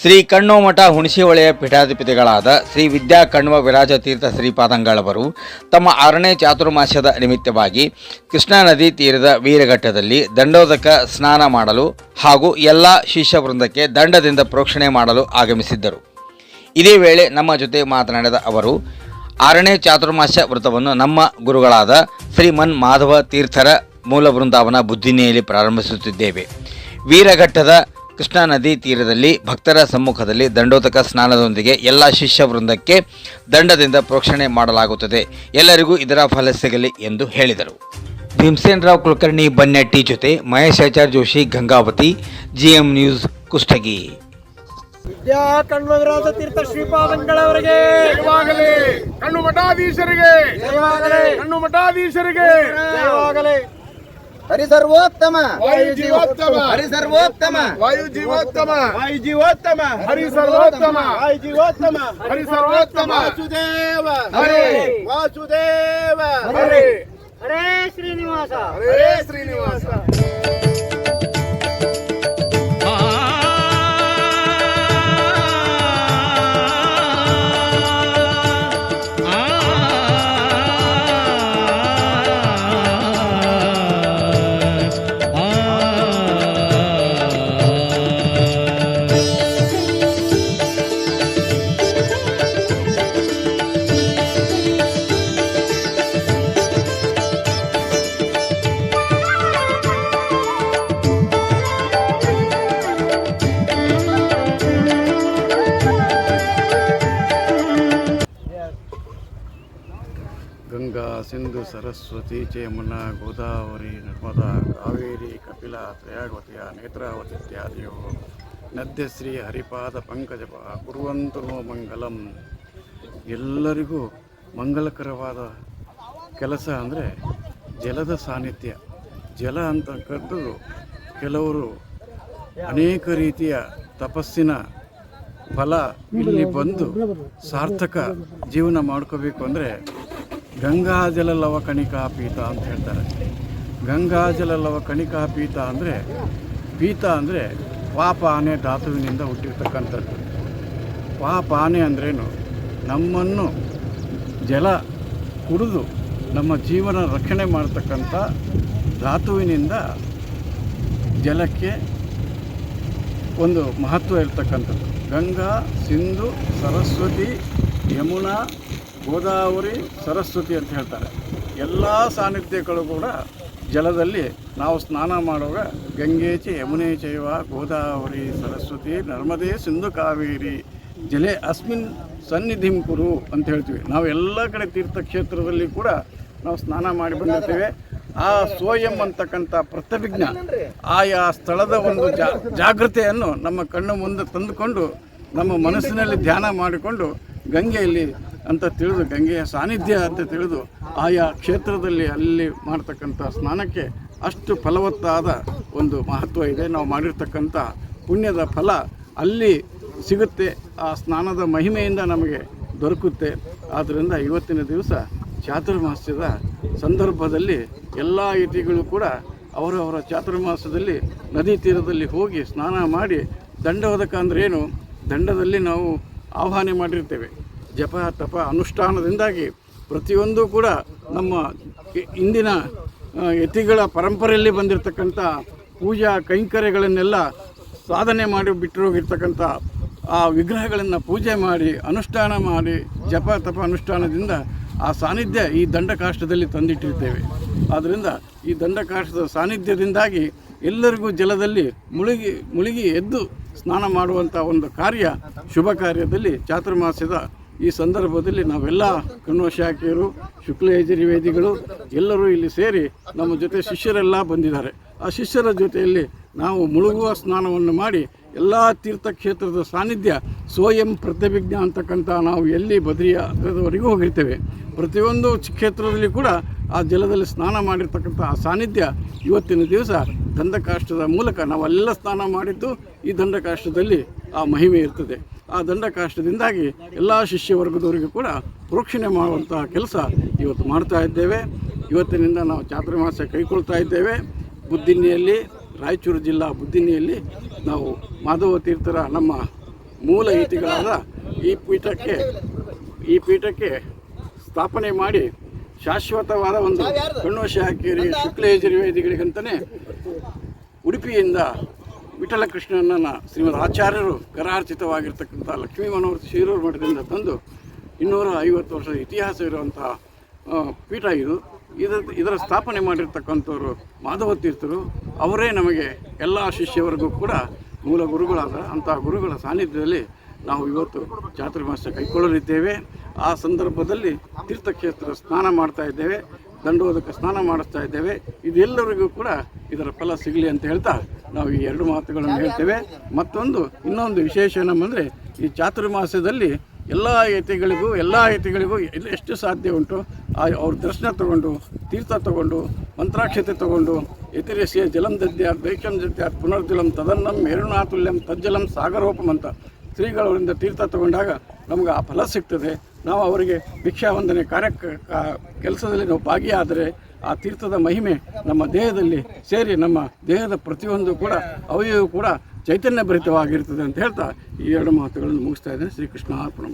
ಶ್ರೀ ಕಣ್ಣೋಮಠ ಹುಣಸಿಹೊಳೆಯ ಪೀಠಾಧಿಪತಿಗಳಾದ ಶ್ರೀ ವಿದ್ಯಾ ಕಣ್ವ ವಿರಾಜ ತೀರ್ಥ ಶ್ರೀಪಾದಂಗಳವರು ತಮ್ಮ ಆರನೇ ಚಾತುರ್ಮಾಸ್ಯದ ನಿಮಿತ್ತವಾಗಿ ಕೃಷ್ಣಾ ನದಿ ತೀರದ ವೀರಘಟ್ಟದಲ್ಲಿ ದಂಡೋದಕ ಸ್ನಾನ ಮಾಡಲು ಹಾಗೂ ಎಲ್ಲ ಶಿಷ್ಯ ವೃಂದಕ್ಕೆ ದಂಡದಿಂದ ಪ್ರೋಕ್ಷಣೆ ಮಾಡಲು ಆಗಮಿಸಿದ್ದರು. ಇದೇ ವೇಳೆ ನಮ್ಮ ಜೊತೆ ಮಾತನಾಡಿದ ಅವರು, ಆರನೇ ಚಾತುರ್ಮಾಸ್ಯ ವ್ರತವನ್ನು ನಮ್ಮ ಗುರುಗಳಾದ ಶ್ರೀಮನ್ ಮಾಧವ ತೀರ್ಥರ ಮೂಲ ಬೃಂದಾವನ ಬುದ್ಧಿನಿಯಲ್ಲಿ ಪ್ರಾರಂಭಿಸುತ್ತಿದ್ದೇವೆ. ವೀರಘಟ್ಟದ ಕೃಷ್ಣಾ ನದಿ ತೀರದಲ್ಲಿ ಭಕ್ತರ ಸಮ್ಮುಖದಲ್ಲಿ ದಂಡೋತಕ ಸ್ನಾನದೊಂದಿಗೆ ಎಲ್ಲ ಶಿಷ್ಯ ವೃಂದಕ್ಕೆ ದಂಡದಿಂದ ಪ್ರೋಕ್ಷಣೆ ಮಾಡಲಾಗುತ್ತದೆ. ಎಲ್ಲರಿಗೂ ಇದರ ಫಲ ಸಿಗಲಿ ಎಂದು ಹೇಳಿದರು. ಭೀಮಸೇನ್ ರಾವ್ ಕುಲಕರ್ಣಿ ಬನ್ನೆಟ್ಟಿ ಜೊತೆ ಮಹೇಶ್ ಆಚಾರ್ ಜೋಶಿ ಗಂಗಾವತಿ ಜಿಎಂ ನ್ಯೂಸ್ ಕುಷ್ಟಗಿ. ವಿದ್ಯಾ ಕಣ್ಮಗರಾಜ ತೀರ್ಥ ಶ್ರೀಪಾದಂಗಳವರಿಗೆ ಜಯವಾಗಲಿ. ಕಣ್ಣು ಮಠಾಧೀಶರಿಗೆ. ಜಯವಾಗಲಿ. ಕಣ್ಣು ಮಠಾಧೀಶರಿಗೆ. हरि सर्वोत्तम. वायु जीवोत्तम. हरि सर्वोत्तम. वायु जीवोत्तम. वायु जीवोत्तम. हरि सर्वोत्तम. वायु जीवोत्तम. हरि सर्वोत्तम. वासुदेव. हरे. वासुदेव. हरे. हरे श्रीनिवास. हरे श्रीनिवास. ಸಿಂಧು ಸರಸ್ವತಿ ಚ ಗೋದಾವರಿ ನರ್ಮದಾ ಕಾವೇರಿ ಕಪಿಲ ತ್ರಯಾಗವತಿಯ ನೇತ್ರಾವತಿ ಇತ್ಯಾದಿಯು ನದ್ಯಶ್ರೀ ಹರಿಪಾದ ಪಂಕಜಪ ಕುರುವಂತು ನೋ ಮಂಗಲಂ. ಎಲ್ಲರಿಗೂ ಮಂಗಲಕರವಾದ ಕೆಲಸ ಅಂದರೆ ಜಲದ ಸಾನ್ನಿಧ್ಯ. ಜಲ ಅಂತಕ್ಕದ್ದು ಕೆಲವರು ಅನೇಕ ರೀತಿಯ ತಪಸ್ಸಿನ ಫಲ ಇಲ್ಲಿ ಬಂದು ಸಾರ್ಥಕ ಜೀವನ ಮಾಡ್ಕೋಬೇಕು ಅಂದರೆ ಗಂಗಾಜಲ ಲವ ಕಣಿಕಾ ಪೀತ ಅಂತ ಹೇಳ್ತಾರೆ. ಗಂಗಾಜಲ ಲವ ಕಣಿಕಾ ಪೀತ ಅಂದರೆ ಪೀತ ಅಂದರೆ ಪಾಪ ಆನೆ ಧಾತುವಿನಿಂದ ಹುಟ್ಟಿರ್ತಕ್ಕಂಥದ್ದು. ಪಾಪ ಆನೆ ಅಂದ್ರೇನು? ನಮ್ಮನ್ನು ಜಲ ಕುಡಿದು ನಮ್ಮ ಜೀವನ ರಕ್ಷಣೆ ಮಾಡ್ತಕ್ಕಂಥ ಧಾತುವಿನಿಂದ ಜಲಕ್ಕೆ ಒಂದು ಮಹತ್ವ ಇರ್ತಕ್ಕಂಥದ್ದು ಗಂಗಾ, ಸಿಂಧು, ಸರಸ್ವತಿ, ಯಮುನಾ ಗೋದಾವರಿ ಸರಸ್ವತಿ ಅಂತ ಹೇಳ್ತಾರೆ. ಎಲ್ಲ ಸಾನ್ನಿಧ್ಯಗಳು ಕೂಡ ಜಲದಲ್ಲಿ ನಾವು ಸ್ನಾನ ಮಾಡುವಾಗ ಗಂಗೇಚ ಯಮುನೆ ಚೈವ ಗೋದಾವರಿ ಸರಸ್ವತಿ ನರ್ಮದೆ ಸಿಂಧು ಕಾವೇರಿ ಜಲೆ ಅಸ್ಮಿನ್ ಸನ್ನಿಧಿಂ ಕುರು ಅಂತ ಹೇಳ್ತೀವಿ. ನಾವು ಎಲ್ಲ ಕಡೆ ತೀರ್ಥಕ್ಷೇತ್ರದಲ್ಲಿ ಕೂಡ ನಾವು ಸ್ನಾನ ಮಾಡಿ ಬಂದಿರ್ತೇವೆ. ಆ ಸ್ವಯಂ ಅಂತಕ್ಕಂಥ ಪ್ರತಿಭಿಜ್ಞ ಆಯಾ ಸ್ಥಳದ ಒಂದು ಜಾಗೃತೆಯನ್ನು ನಮ್ಮ ಕಣ್ಣು ಮುಂದೆ ತಂದುಕೊಂಡು ನಮ್ಮ ಮನಸ್ಸಿನಲ್ಲಿ ಧ್ಯಾನ ಮಾಡಿಕೊಂಡು ಗಂಗೆಯಲ್ಲಿ ಅಂತ ತಿಳಿದು ಗಂಗೆಯ ಸಾನ್ನಿಧ್ಯ ಅಂತ ತಿಳಿದು ಆಯಾ ಕ್ಷೇತ್ರದಲ್ಲಿ ಅಲ್ಲಿ ಮಾಡ್ತಕ್ಕಂಥ ಸ್ನಾನಕ್ಕೆ ಅಷ್ಟು ಫಲವತ್ತಾದ ಒಂದು ಮಹತ್ವ ಇದೆ. ನಾವು ಮಾಡಿರ್ತಕ್ಕಂಥ ಪುಣ್ಯದ ಫಲ ಅಲ್ಲಿ ಸಿಗುತ್ತೆ. ಆ ಸ್ನಾನದ ಮಹಿಮೆಯಿಂದ ನಮಗೆ ದೊರಕುತ್ತೆ. ಆದ್ದರಿಂದ ಇವತ್ತಿನ ದಿವಸ ಚಾತುರ್ಮಾಸ್ಯದ ಸಂದರ್ಭದಲ್ಲಿ ಎಲ್ಲ ಯತಿಗಳು ಕೂಡ ಅವರವರ ಚಾತುರ್ಮಾಸದಲ್ಲಿ ನದಿ ತೀರದಲ್ಲಿ ಹೋಗಿ ಸ್ನಾನ ಮಾಡಿ ದಂಡೋದಕ ಅಂದ್ರೇನು ದಂಡದಲ್ಲಿ ನಾವು ಆಹ್ವಾನ ಮಾಡಿರ್ತೇವೆ. ಜಪ ತಪ ಅನುಷ್ಠಾನದಿಂದಾಗಿ ಪ್ರತಿಯೊಂದು ಕೂಡ ನಮ್ಮ ಇಂದಿನ ಯತಿಗಳ ಪರಂಪರೆಯಲ್ಲಿ ಬಂದಿರತಕ್ಕಂಥ ಪೂಜಾ ಕೈಂಕರ್ಯಗಳನ್ನೆಲ್ಲ ಸಾಧನೆ ಮಾಡಿ ಬಿಟ್ಟಿರೋಗಿರ್ತಕ್ಕಂಥ ಆ ವಿಗ್ರಹಗಳನ್ನು ಪೂಜೆ ಮಾಡಿ, ಅನುಷ್ಠಾನ ಮಾಡಿ ಜಪ ತಪ ಅನುಷ್ಠಾನದಿಂದ ಆ ಸಾನ್ನಿಧ್ಯ ಈ ದಂಡಕಾಷ್ಟದಲ್ಲಿ ತಂದಿಟ್ಟಿರ್ತೇವೆ. ಆದ್ದರಿಂದ ಈ ದಂಡಕಾಷ್ಟದ ಸಾನ್ನಿಧ್ಯದಿಂದಾಗಿ ಎಲ್ಲರಿಗೂ ಜಲದಲ್ಲಿ ಮುಳುಗಿ ಮುಳುಗಿ ಎದ್ದು ಸ್ನಾನ ಮಾಡುವಂಥ ಒಂದು ಕಾರ್ಯ ಶುಭ ಕಾರ್ಯದಲ್ಲಿ ಚಾತುರ್ಮಾಸ್ಯದ ಈ ಸಂದರ್ಭದಲ್ಲಿ ನಾವೆಲ್ಲ ಕಣ್ವ ಶಾಖೆಯರು ಶುಕ್ಲ ಯಜುರ್ವೇದಿಗಳು ಎಲ್ಲರೂ ಇಲ್ಲಿ ಸೇರಿ ನಮ್ಮ ಜೊತೆ ಶಿಷ್ಯರೆಲ್ಲ ಬಂದಿದ್ದಾರೆ. ಆ ಶಿಷ್ಯರ ಜೊತೆಯಲ್ಲಿ ನಾವು ಮುಳುಗುವ ಸ್ನಾನವನ್ನು ಮಾಡಿ ಎಲ್ಲ ತೀರ್ಥಕ್ಷೇತ್ರದ ಸಾನ್ನಿಧ್ಯ ಸ್ವಯಂ ಪ್ರತಿಭಿಜ್ಞ ಅಂತಕ್ಕಂಥ ನಾವು ಎಲ್ಲಿ ಬದ್ರಿಯಾದವರೆಗೂ ಹೋಗಿರ್ತೇವೆ. ಪ್ರತಿಯೊಂದು ಕ್ಷೇತ್ರದಲ್ಲಿ ಕೂಡ ಆ ಜಲದಲ್ಲಿ ಸ್ನಾನ ಮಾಡಿರ್ತಕ್ಕಂಥ ಆ ಸಾನ್ನಿಧ್ಯ ಇವತ್ತಿನ ದಿವಸ ದಂಡಕಾಷ್ಟದ ಮೂಲಕ ನಾವೆಲ್ಲ ಸ್ನಾನ ಮಾಡಿದ್ದು ಈ ದಂಡಕಾಷ್ಟದಲ್ಲಿ ಆ ಮಹಿಮೆ ಇರ್ತದೆ. ಆ ದಂಡಕಾಷ್ಟದಿಂದಾಗಿ ಎಲ್ಲ ಶಿಷ್ಯ ವರ್ಗದವರಿಗೂ ಕೂಡ ಪ್ರೋಕ್ಷಣೆ ಮಾಡುವಂತಹ ಕೆಲಸ ಇವತ್ತು ಮಾಡ್ತಾ ಇದ್ದೇವೆ. ಇವತ್ತಿನಿಂದ ನಾವು ಚಾತುರ್ಮಾಸ ಕೈಕೊಳ್ತಾ ಇದ್ದೇವೆ. ಬುದ್ಧಿನಿಯಲ್ಲಿ, ರಾಯಚೂರು ಜಿಲ್ಲಾ ಬುದ್ಧಿನಿಯಲ್ಲಿ ನಾವು ಮಾಧವ ತೀರ್ಥರ ನಮ್ಮ ಮೂಲ ಇತಿಗಳಾದ ಈ ಪೀಠಕ್ಕೆ ಈ ಪೀಠಕ್ಕೆ ಸ್ಥಾಪನೆ ಮಾಡಿ ಶಾಶ್ವತವಾದ ಒಂದು ಕಣ್ಣು ಶಾಖೇರಿ ಶುಕ್ಲ ಯಜುರ್ವೇದಿಗಳಿಗಂತಲೇ ಉಡುಪಿಯಿಂದ ವಿಠಲ ಕೃಷ್ಣನನ್ನ ಶ್ರೀಮದ್ ಆಚಾರ್ಯರು ಕರಾರ್ಚಿತವಾಗಿರ್ತಕ್ಕಂಥ ಲಕ್ಷ್ಮೀ ಮನೋಹರ್ ಶಿರೂರು ಮಠದಿಂದ ತಂದು ಇನ್ನೂರ ಐವತ್ತು ವರ್ಷದ ಇತಿಹಾಸ ಇರುವಂತಹ ಪೀಠ ಇದು. ಇದರ ಇದರ ಸ್ಥಾಪನೆ ಮಾಡಿರ್ತಕ್ಕಂಥವ್ರು ಮಾಧವ ತೀರ್ಥರು. ಅವರೇ ನಮಗೆ ಎಲ್ಲ ಶಿಷ್ಯವರೆಗೂ ಕೂಡ ಮೂಲ ಗುರುಗಳಾದ ಅಂತಹ ಗುರುಗಳ ಸಾನ್ನಿಧ್ಯದಲ್ಲಿ ನಾವು ಇವತ್ತು ಚಾತುರ್ಮಾಸ ಕೈಗೊಳ್ಳಲಿದ್ದೇವೆ ಆ ಸಂದರ್ಭದಲ್ಲಿ ತೀರ್ಥಕ್ಷೇತ್ರ ಸ್ನಾನ ಮಾಡ್ತಾ ಇದ್ದೇವೆ. ದಂಡೋದಕ ಸ್ನಾನ ಮಾಡಿಸ್ತಾ ಇದ್ದೇವೆ. ಇದೆಲ್ಲರಿಗೂ ಕೂಡ ಇದರ ಫಲ ಸಿಗಲಿ ಅಂತ ಹೇಳ್ತಾ ನಾವು ಈ ಎರಡು ಮಾತುಗಳನ್ನು ಹೇಳ್ತೇವೆ. ಮತ್ತೊಂದು, ಇನ್ನೊಂದು ವಿಶೇಷ ನಮ್ಮಂದರೆ ಈ ಚಾತುರ್ಮಾಸದಲ್ಲಿ ಎಲ್ಲ ಯತಿಗಳಿಗೂ ಎಲ್ಲ ಯತಿಗಳಿಗೂ ಎಷ್ಟು ಸಾಧ್ಯ ಉಂಟು? ಆ, ಅವ್ರ ದರ್ಶನ ತಗೊಂಡು, ತೀರ್ಥ ತಗೊಂಡು, ಮಂತ್ರಾಕ್ಷತೆ ತಗೊಂಡು, ಯತಿರಸಿಯ ಜಲಂ ದದ್ಯಾತ್ ದೈಕ್ಷಂ ದದ್ಯಾತ್ ಪುನರ್ಜಲಂ ತದನ್ನಂ ಮೇರುಣಾತುಲ್ಯಂ ತಜ್ಜಲಂ ಸಾಗರೋಪಂ ಅಂತ ಶ್ರೀಗಳವರಿಂದ ತೀರ್ಥ ತಗೊಂಡಾಗ ನಮ್ಗೆ ಆ ಫಲ ಸಿಗ್ತದೆ. ನಾವು ಅವರಿಗೆ ಭಿಕ್ಷಾವಂದನೆ ಕಾರ್ಯ ಕೆಲಸದಲ್ಲಿ ನಾವು ಭಾಗಿಯಾದರೆ ಆ ತೀರ್ಥದ ಮಹಿಮೆ ನಮ್ಮ ದೇಹದಲ್ಲಿ ಸೇರಿ ನಮ್ಮ ದೇಹದ ಪ್ರತಿಯೊಂದು ಕೂಡ ಅವಯವ ಕೂಡ ಚೈತನ್ಯ ಭರಿತವಾಗಿರ್ತದೆ ಅಂತ ಹೇಳ್ತಾ ಈ ಎರಡು ಮಾತುಗಳನ್ನು ಮುಗಿಸ್ತಾ ಇದ್ದೇನೆ. ಶ್ರೀಕೃಷ್ಣ ಅರ್ಪಣ